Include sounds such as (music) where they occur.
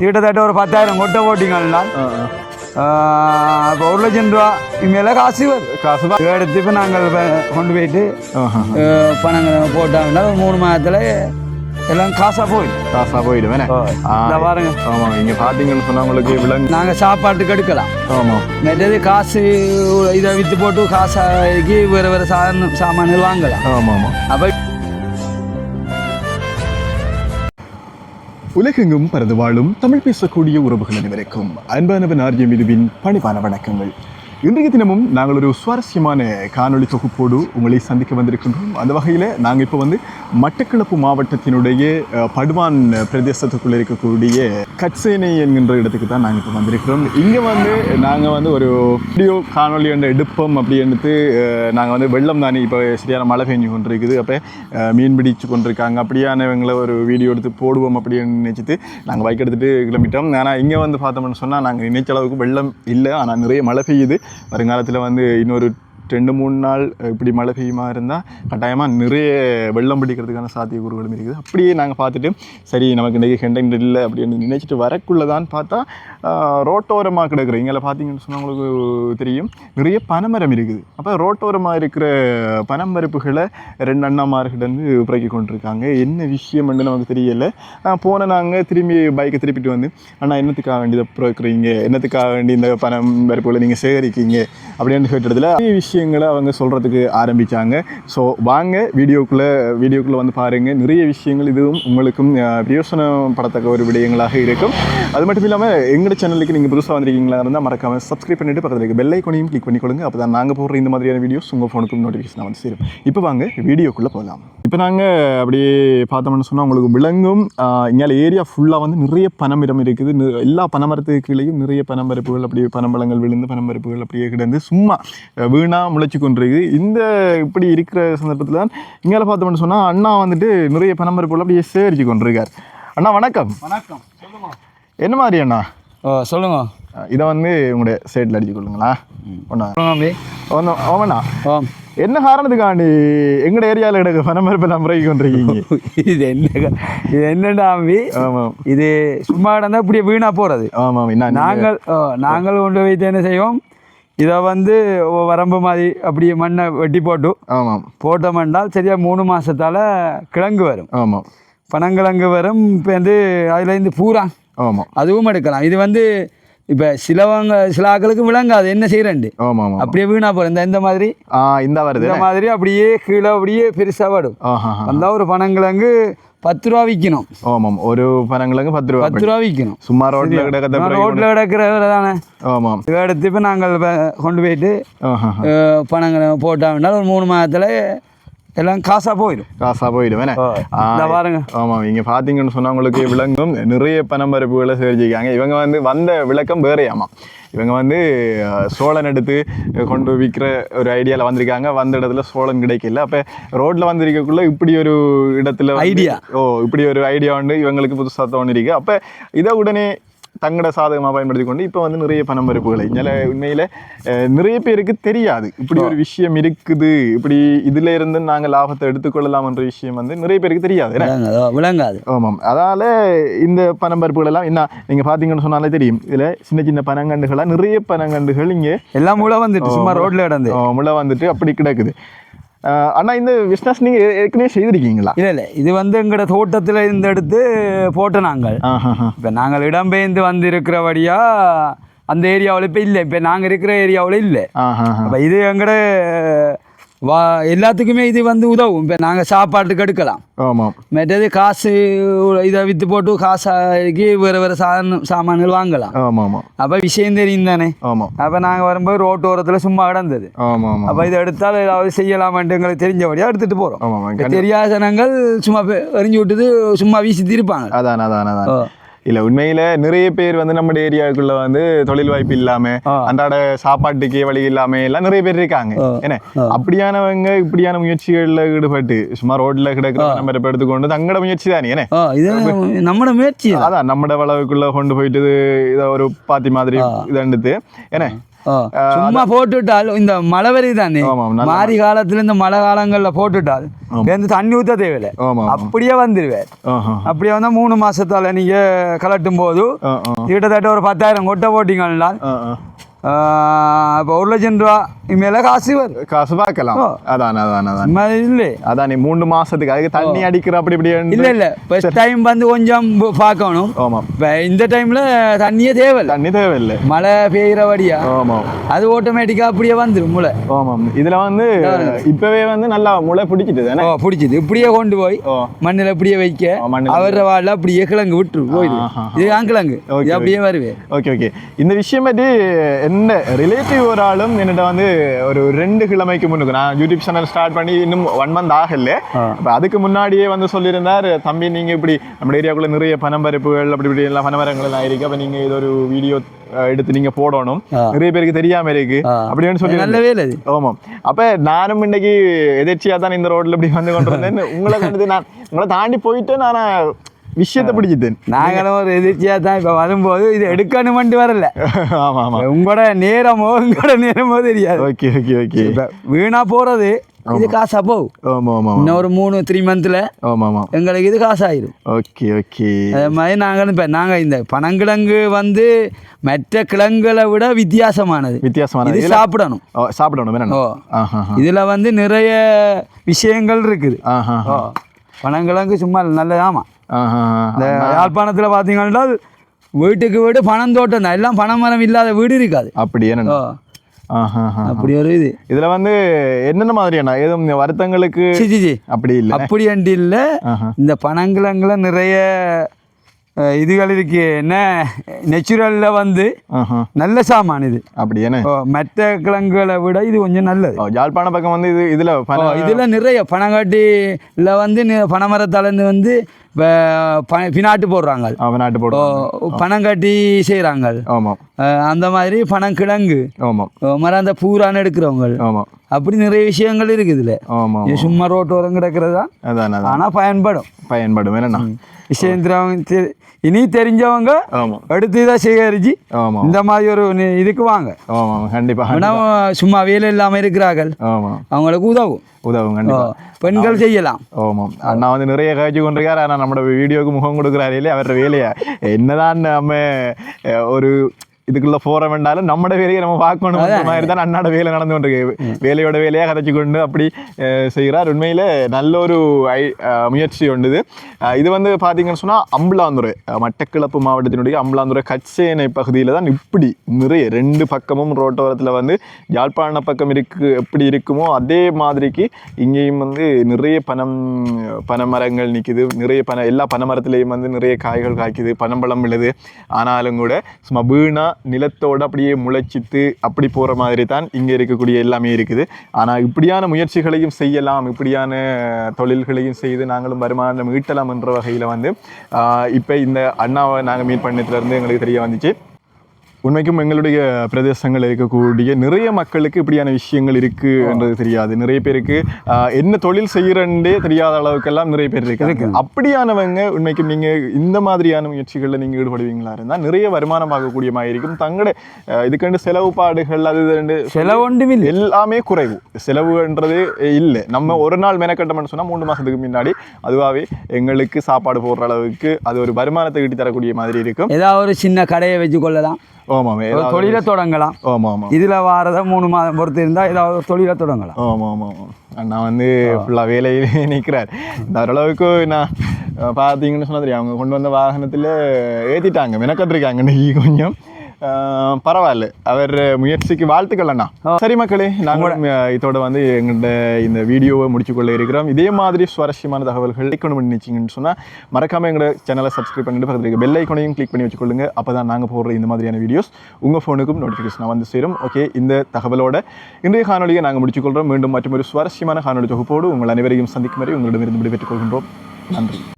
கிட்டத்தட்ட ஒரு பத்தாயிரம் கொட்டை போட்டிங்கன்னா. இப்போ ஒரு லட்சம் ரூபா. இனிமேல காசு காசு எடுத்து இப்போ நாங்கள் கொண்டு போயிட்டு பணங்களை போட்டாங்கன்னா மூணு மாதத்துல எல்லாம் காசாக போயிடும். காசா போயிடுவேன் ஆ, இந்த பாருங்க. ஆமா இங்க பாத்தீங்கன்னு சொன்னா உங்களுக்கு விலங்கு நாங்கள் சாப்பாட்டுக்கு எடுக்கலாம். ஆமா. மற்றது காசு இதை விற்று போட்டு காசாக்கி வேறு வேறு சாதன சாமான்கள் வாங்கலாம். ஆமா ஆமா அப்போ உலகெங்கும் பரந்து வாழும் தமிழ் பேசக்கூடிய உறவுகள் அனைவருக்கும் அன்பானவன் ஆர்ஜியம் இதுவின் பணிவான வணக்கங்கள். இன்றைய தினமும் நாங்கள் ஒரு சுவாரஸ்யமான காணொளி தொகுப்போடு உங்களை சந்திக்க வந்திருக்கின்றோம். அந்த வகையில் நாங்கள் இப்போ வந்து மட்டக்களப்பு மாவட்டத்தினுடைய படுவான் பிரதேசத்துக்குள்ளே இருக்கக்கூடிய கட்சேனை என்கின்ற இடத்துக்கு தான் நாங்கள் இப்போ வந்திருக்கிறோம். இங்கே வந்து நாங்கள் வந்து ஒரு வீடியோ காணொளி என்ற எடுப்போம் அப்படின்ட்டு நாங்கள் வந்து வெள்ளம் தானே இப்போ சரியான மழை பெஞ்சு கொண்டிருக்குது. அப்போ மீன் பிடிச்சு கொண்டிருக்காங்க. அப்படியானவங்களை ஒரு வீடியோ எடுத்து போடுவோம் அப்படின்னு நினச்சிட்டு நாங்கள் பைக் எடுத்துகிட்டு கிளம்பிட்டோம். ஆனால் இங்கே வந்து பார்த்தோம்னு சொன்னால் நாங்கள் நினைச்ச அளவுக்கு வெள்ளம் இல்லை. ஆனால் நிறைய மழை பெய்யுது. வருங்காலத்தில் வந்து இன்னொரு ரெண்டு மூணு நாள் இப்படி மழை பெய்யுமா இருந்தால் கட்டாயமாக நிறைய வெள்ளம் பிடிக்கிறதுக்கான சாத்தியக்கூறுகளும் இருக்குது. அப்படியே நாங்கள் பார்த்துட்டு சரி நமக்கு இன்றைக்கி கண்டென்ட் இல்லை அப்படின்னு நினச்சிட்டு வரக்குள்ளே தான் பார்த்தா ரோட்டோரமாக கிடக்குற இங்கே பார்த்தீங்கன்னு சொன்னால் உங்களுக்கு தெரியும் நிறைய பனைமரம் இருக்குது. அப்போ ரோட்டோரமாக இருக்கிற பனம்பருப்புகளை ரெண்டு அண்ணாமார்கிட்ட வந்து பிறக்கி கொண்டிருக்காங்க. என்ன விஷயம்னு நமக்கு தெரியலை. போன நாங்கள் திரும்பி பைக்கை திருப்பிட்டு வந்து அண்ணா என்னத்துக்காக வேண்டி இதை பிறக்கிறீங்க என்னத்துக்காக வேண்டி இந்த பனம் பருப்புகளை நீங்கள் சேகரிக்கீங்க அப்படின்னு கேட்டதில் விஷயம் விஷயங்களை அவங்க சொல்கிறதுக்கு ஆரம்பித்தாங்க ஸோ வாங்க வீடியோக்குள்ளே வீடியோக்குள்ளே வந்து பாருங்கள் நிறைய விஷயங்கள் இதுவும் உங்களுக்கும் பிரியோசனம் பிரயோசனப்படத்தக்க ஒரு விடயங்களாக இருக்கும். அது மட்டும் இல்லாமல் எங்களோட சேனலுக்கு நீங்கள் புதுசாக வந்திருக்கீங்களா இருந்தால் மறக்காமல் சப்ஸ்கிரைப் பண்ணிட்டு பக்கத்தில் இருக்க பெல் ஐக்கனையும் கிளிக் பண்ணி கொடுங்க அப்போ தான் நாங்கள் போடுற இந்த மாதிரியான வீடியோஸ் உங்கள் ஃபோனுக்கும் நோட்டிஃபிகேஷன் வந்து சேரும். இப்போ வாங்க வீடியோக்குள்ளே போகலாம் இப்போ நாங்கள் அப்படியே பார்த்தோம்னு சொன்னால் உங்களுக்கு விலங்கும் இங்கே ஏரியா ஃபுல்லாக வந்து நிறைய பனமரம் இருக்குது. எல்லா பனமரத்துக்கு கீழேயும் நிறைய பனமரப்புகள் அப்படியே பனம்பழங்கள் விழுந்து பனமரப்புகள் அப்படியே கிடந்து சும்மா வீணாக வீணா முளைச்சி கொண்டிருக்கு இந்த இப்படி இருக்கிற சந்தர்ப்பத்தில் தான் இங்கே பார்த்தோம்னு சொன்னால் அண்ணா வந்துட்டு நிறைய பனமரப்புகள் அப்படியே சேகரித்து கொண்டிருக்கார். அண்ணா வணக்கம். வணக்கம். என்ன மாதிரி அண்ணா? சொல்லுங்க. இதை வந்து உங்களுடைய சைடில் அடிச்சு கொள்ளுங்களா? ஒன்றா ஒன்றும் ஆமாண்ணா. என்ன காரணத்துக்காண்டி எங்கட ஏரியாவில் எடுக்க பனமரப்பெல்லாம் முறைக்கு கொண்டிருக்கீங்க? இது என்ன இது என்னடா தம்பி ஆமாம் இது சும்மா கிடந்தா இப்படியே வீணா போகிறது ஆமாம் நாங்கள் நாங்கள் கொண்டு வைத்து என்ன செய்வோம்? இதை வந்து வரம்பு மாதிரி அப்படியே மண்ணை வெட்டி போட்டு ஆமாம். போட்டோம்னால் சரியா மூணு மாசத்தால கிழங்கு வரும். ஆமாம். பனங்கிழங்கு வரும் இப்போ வந்து அதுலேருந்து பூரா ஆமாம். அதுவும் எடுக்கலாம். இது வந்து இப்போ சிலவங்க சில ஆக்களுக்கு விளங்காது. என்ன செய்கிறேன்ட்டு ஆமாம் ஆமாம். அப்படியே வீணா போகிறேன் இந்த இந்த மாதிரி இந்த வருது இந்த மாதிரி அப்படியே கீழே அப்படியே பெருசாக வரும். வந்தால் ஒரு பனங்கிழங்கு பத்து ரூபா விற்கணும் ஆமாம் ஒரு பனங்களுக்கு பத்து ரூபா பத்து ரூபா விற்கணும் சும்மா ரோட்டில் கிடக்கத்த பிறகு ரோட்டில் கிடக்கிறவர் தானே ஆமாம் இதை எடுத்து இப்போ நாங்கள் கொண்டு போயிட்டு பணங்களை போட்டாங்கன்னா ஒரு மூணு மாதத்தில் எல்லாம் காசாக போயிடும் காசா இந்த பாருங்க ஆமாம் இங்கே பார்த்தீங்கன்னு சொன்னா உங்களுக்கு விலங்கும் நிறைய பனம்பருப்புகளை சேகரிச்சிருக்காங்க இவங்க வந்து வந்த விளக்கம் வேறையாமா இவங்க வந்து சோளன் எடுத்து கொண்டு விற்கிற ஒரு ஐடியாவில் வந்திருக்காங்க. வந்த இடத்துல சோளன் கிடைக்கல. அப்போ ரோட்டில் வந்திருக்கக்குள்ள இப்படி ஒரு இடத்துல Idea. ஓ இப்படி ஒரு ஐடியா வந்து இவங்களுக்கு புதுசாக தோணிருக்கு. அப்போ இதை உடனே தங்களோட சாதகமாக பயன்படுத்தி கொண்டு இப்போ வந்து நிறைய பணமறுப்புகளை இதில் உண்மையில் நிறைய பேருக்கு தெரியாது. இப்படி ஒரு விஷயம் இருக்குது. இப்படி இதில் இருந்து நாங்கள் லாபத்தை எடுத்துக்கொள்ளலாம்ன்ற விஷயம் வந்து நிறைய பேருக்கு தெரியாது? விளங்காது ஆமாம். அதால் இந்த பனம்பருப்புகள் எல்லாம் என்ன நீங்கள் பார்த்தீங்கன்னு சொன்னாலே தெரியும். இதில் சின்ன சின்ன பனங்கண்டுகளாக நிறைய பனங்கண்டுகள் இங்கே எல்லாம் முளை வந்துட்டு சும்மா ரோட்டில் கிடந்து. முளை வந்துட்டு அப்படி கிடக்குது. அண்ணா இந்த பிஸ்னஸ் நீங்கள் ஏற்கனவே செய்திருக்கீங்களா? இல்லை இல்லை. இது வந்து எங்களோட தோட்டத்தில் இருந்து எடுத்து போட்ட நாங்கள். இப்போ நாங்கள் இடம்பெயர்ந்து வந்திருக்கிறபடியா அந்த ஏரியாவில் இப்போ இல்லை. இப்போ நாங்கள் இருக்கிற ஏரியாவில் இல்லை. அப்போ இது எங்கட வா எல்லாத்துக்குமே இது வந்து உதவும். இப்போ நாங்கள் சாப்பாட்டுக்கு எடுக்கலாம். ஆமாம் மற்றது காசு இதை விற்று போட்டு காசாக்கி வேறு வேறு சாதன சாமான்கள் வாங்கலாம். ஆமாம் ஆமாம் அப்போ விஷயம் தெரியும் தானே? ஆமாம் அப்போ நாங்கள் வரும்போது ரோட்டோரத்தில் சும்மா கிடந்தது. ஆமாம் ஆமாம் அப்போ இதை எடுத்தால் ஏதாவது செய்யலாமான்ட்டு எங்களுக்கு தெரிஞ்சபடியாக எடுத்துகிட்டு போகிறோம் தெரியாத ஜனங்கள் சும்மா எறிஞ்சு விட்டுட்டு சும்மா வீசி திருப்பாங்க அதான் அதான் அதான். இல்ல உண்மையில நிறைய பேர் வந்து நம்ம ஏரியாவுக்குள்ள வந்து தொழில் வாய்ப்பு இல்லாம. அன்றாட சாப்பாட்டுக்கே வழி இல்லாம எல்லாம் நிறைய பேர் இருக்காங்க. என்ன? அப்படியானவங்க இப்படியான முயற்சிகள்ல ஈடுபட்டு சும்மா ரோட்ல கிடக்கிற நம்ம எடுத்துக்கொண்டு தங்கட முயற்சி தானே என்ன? இது முயற்சி. தான். அதான் நம்மட வளவுக்குள்ள கொண்டு போயிட்டு இதை ஒரு பாத்தி மாதிரி இதண்டுத்து என்ன? ஓ, சும்மா போட்டுவிட்டால் இந்த மழை வருது தானே? மாரி காலத்துல இந்த மழை. காலங்கள்ல போட்டுவிட்டால் வந்து தண்ணி ஊத்த தேவையில்லை. அப்படியே வந்துருவார் ஆஹா அப்படியே வந்தா மூணு மாசத்தால நீங்க கலட்டும் போது கிட்டத்தட்ட ஒரு பத்தாயிரம் கொட்டை போட்டீங்கன்னா இப்போ ஒரு லட்சம் ரூபா மேல காசு வரும் காசு பார்க்கலாம். அதான் அதான் அதான் இல்லை அதான் நீ மூணு மாசத்துக்கு அதுக்கு தண்ணி அடிக்கிற அப்படி இப்படி இல்ல இல்ல ஃபர்ஸ்ட் டைம் வந்து கொஞ்சம் பார்க்கணும் ஆமாம் இப்ப இந்த டைம்ல தண்ணியே தேவையில்லை தண்ணி தேவையில்லை மழை பெய்யறபடியா ஆமாம் அது ஆட்டோமேட்டிக்கா அப்படியே வந்துடும் முளை ஆமாம் இதுல வந்து இப்பவே வந்து நல்லா முளை பிடிச்சிட்டு ஓ பிடிச்சது இப்படியே கொண்டு போய் மண்ணில் அப்படியே வைக்க அவர வாழ அப்படியே கிழங்கு விட்டுரு போயிடு ஆஹா. இது ஆங்கிழங்கு Okay, இது அப்படியே வருவே ஓகே ஓகே இந்த விஷயம் பற்றி என்ன ரிலேட்டிவ் ஒரு ஆளும் என்னிட்ட வந்து ஒரு ரெண்டு கிழமைக்கு முன்னுக்கு நான் யூடியூப் சேனல் ஸ்டார்ட் பண்ணி இன்னும் ஒன் மந்த் ஆகல. ஆ. அப்போ அதுக்கு முன்னாடியே வந்து சொல்லியிருந்தார் தம்பி நீங்கள் இப்படி நம்ம ஏரியாக்குள்ள நிறைய பனம்பருப்புகள் அப்படி இப்படி எல்லாம் பனமரங்கள் எல்லாம் இருக்கு. அப்போ நீங்கள் இது ஒரு வீடியோ எடுத்து நீங்கள் போடணும். நிறைய பேருக்கு தெரியாம இருக்கு. அப்படின்னு சொல்லி நல்ல வேலை அது. ஆமாம் அப்ப நானும் இன்னைக்கு எதிர்ச்சியா தான் இந்த ரோட்ல இப்படி வந்து கொண்டு வந்தேன் உங்களை கண்டது நான் உங்களை தாண்டி போயிட்டு நான் விஷயத்தை பிடிச்சிட்டேன் நாங்களும் ஒரு எதிர்ச்சியா தான் இப்ப வரும்போது இது எடுக்கணுமென்ட்டு வரல ஆமா ஆமா உங்களோட நேரமோ உங்களோட நேரமோ தெரியாது ஓகே ஓகே ஓகே இப்ப வீணா போறது இது காசா இன்னும் ஒரு மூணு த்ரீ மந்த்ல ஆமா ஆமா எங்களுக்கு இது காசாயிரும் ஓகே ஓகே அதே மாதிரி நாங்களும் இப்போ நாங்கள் இந்த பனங்கிழங்கு வந்து மற்ற கிழங்குகளை விட வித்தியாசமானது வித்தியாசமான இது சாப்பிடணும் சாப்பிடணும் ஓ இதுல வந்து நிறைய விஷயங்கள் இருக்குது பனங்கிழங்கு சும்மா நல்லதாமா யாழ்ப்பாணத்தில் பார்த்தீங்கன்னா வீட்டுக்கு வீடு பனம் தோட்டம் தான். எல்லாம் பனைமரம் இல்லாத வீடு இருக்காது. அப்படி ஓ என்ன ஆஹா ஆஹா. அப்படி ஒரு இது. இதுல வந்து என்னென்ன மாதிரியான ஏதும் வருத்தங்களுக்கு அப்படி இல்ல. அப்படி அண்டி இல்லை. இந்த பனங்கிழங்குல நிறைய இதுகள் இருக்கு. என்ன? நெச்சுரலில் வந்து நல்ல சாமான் இது. அப்படி என்ன மற்ற கிழங்குகளை விட இது கொஞ்சம் நல்லது. யாழ்ப்பாண பக்கம் வந்து இது இதுல இதுல நிறைய பனங்காட்டில வந்து பனைமரத்தாலேருந்து வந்து பினாட்டு போடுறாங்க. அவன் நாட்டு ஓ, போடுவோம் பனங்காட்டி செய்கிறாங்க ஆமாம் அந்த மாதிரி பனங்கிழங்கு ஆமாம் ஓ, மரம் அந்த பூரான் எடுக்கிறவங்க ஆமாம் அப்படி நிறைய விஷயங்கள் இருக்குது இதுல ஆமாம் சும்மா ரோட்டோரம் கிடக்கிறதா? அதான் அதான். ஆனா பயன்படும். பயன்படும் என்னண்ணா தெ- இனி தெரிஞ்சவங்க ஆமாம் எடுத்து இதை சேகரிச்சு ஆமாம் இந்த மாதிரி ஒரு இதுக்கு வாங்க. ஆமாம் கண்டிப்பாக ஆனா சும்மா வேலை இல்லாம இருக்கிறார்கள். ஆமாம் அவங்களுக்கு உதவும். உதவும் கண்டிப்பாக பெண்கள் செய்யலாம். ஆமாம் அண்ணா வந்து நிறைய காய்ச்சி கொண்டிருக்காரு. ஆனால் நம்மளோட வீடியோக்கு முகம் கொடுக்குறாரு இல்லையா? அவரோட வேலையை? என்னதான் நம்ம ஒரு இதுக்குள்ள போற வேண்டாலும் நம்மட வேலையை நம்ம பார்க்கணும் மாதிரி தான் அண்ணாட வேலை நடந்து கொண்டிருக்கு. வேலையோட வேலையாக கதைச்சு கொண்டு அப்படி செய்கிறார் உண்மையில நல்ல ஒரு ஐ முயற்சி உண்டுது. இது வந்து பார்த்தீங்கன்னு சொன்னால் அம்பலாந்துறை அஹ், மட்டக்களப்பு மாவட்டத்தினுடைய அம்பலாந்துறை கச்சேனை பகுதியில் தான் இப்படி நிறைய ரெண்டு பக்கமும் ரோட்டோரத்தில் வந்து யாழ்ப்பாண பக்கம் இருக்கு எப்படி இருக்குமோ அதே மாதிரிக்கு இங்கேயும் வந்து நிறைய பனம் பனைமரங்கள் நிற்கிது நிறைய பனை எல்லா பனைமரத்துலேயும் வந்து நிறைய காய்கள் காய்க்குது பனம்பழம் விழுது. ஆனாலும் கூட சும்மா வீணா நிலத்தோடு அப்படியே முளைச்சித்து அப்படி போகிற மாதிரி தான் இங்கே இருக்கக்கூடிய எல்லாமே இருக்குது. ஆனால் இப்படியான முயற்சிகளையும் செய்யலாம் இப்படியான தொழில்களையும் செய்து நாங்களும் வருமானம் ஈட்டலாம் என்ற வகையில் வந்து இப்போ இந்த அண்ணாவை நாங்கள் மீட் பண்ணதுலேருந்து எங்களுக்கு தெரிய வந்துச்சு. உண்மைக்கும் எங்களுடைய பிரதேசங்கள் இருக்கக்கூடிய நிறைய மக்களுக்கு இப்படியான விஷயங்கள் இருக்கு என்றது தெரியாது. நிறைய பேருக்கு என்ன தொழில் செய்யறன்றே தெரியாத அளவுக்கெல்லாம் நிறைய பேர் இருக்காங்க. அப்படியானவங்க உண்மைக்கும் நீங்க இந்த மாதிரியான முயற்சிகளில் நீங்க ஈடுபடுவீங்களா இருந்தால் நிறைய வருமானம் ஆகக்கூடிய மாதிரி இருக்கும் தங்களோட இதுக்கண்டு செலவுபாடுகள் அது இதுண்டு செலவு எல்லாமே குறைவு. செலவுன்றது இல்லை. நம்ம ஒரு நாள் மெனக்கட்டோம்னு சொன்னா மூணு மாசத்துக்கு முன்னாடி அதுவாகவே எங்களுக்கு சாப்பாடு போடுற அளவுக்கு அது ஒரு வருமானத்தை ஈட்டி தரக்கூடிய மாதிரி இருக்கும். ஏதாவது ஒரு சின்ன கடையை வச்சு கொள்ளலாம் ஆமாம் தொழிலை தொடங்கலாம். ஆமாம் ஆமாம் இதுல வாரதை மூணு மாதம் பொறுத்து இருந்தா ஏதாவது தொழிலை தொடங்கலாம். ஆமாம் ஆமாம் ஆமாம் அண்ணா வந்து ஃபுல்லாக வேலையிலே (laughs) நிற்கிறார் இந்த ஓரளவுக்கு நான் பார்த்தீங்கன்னு சொன்னா தெரியும். அவங்க கொண்டு வந்த வாகனத்தில் ஏற்றிட்டாங்க மெனக்கட்டிருக்காங்க இன்னைக்கு கொஞ்சம். பரவாயில்ல. அவர் முயற்சிக்கு வாழ்த்துக்கள் அண்ணா. சரி மக்களே நாங்களும் அஹ், இதோட வந்து எங்கள்கிட்ட இந்த வீடியோவை முடிச்சுக்கொள்ள இருக்கிறோம். இதே மாதிரி சுவாரஸ்யமான தகவல்கள் இருக்கணும் நினைச்சிங்கன்னு சொன்னால் மறக்காம எங்களோட சேனலை சப்ஸ்கிரைப் பண்ணிட்டு பக்கத்தில் இருக்க பெல் ஐக்கனையும் கிளிக் பண்ணி வச்சுக்கொள்ளுங்க. அப்போ தான் நாங்கள் போடுற இந்த மாதிரியான வீடியோஸ் உங்கள் ஃபோனுக்கும் நோட்டிஃபிகேஷன் வந்து சேரும். ஓகே இந்த தகவலோட இன்றைய காணொலியை நாங்கள் முடிச்சுக்கொள்கிறோம் மீண்டும் மற்றும் ஒரு சுவாரஸ்யமான காணொலி தொகுப்போடு உங்கள் அனைவரையும் சந்திக்கும் வரை உங்களிடமிருந்து விடைபெற்றுக் கொள்கின்றோம். நன்றி.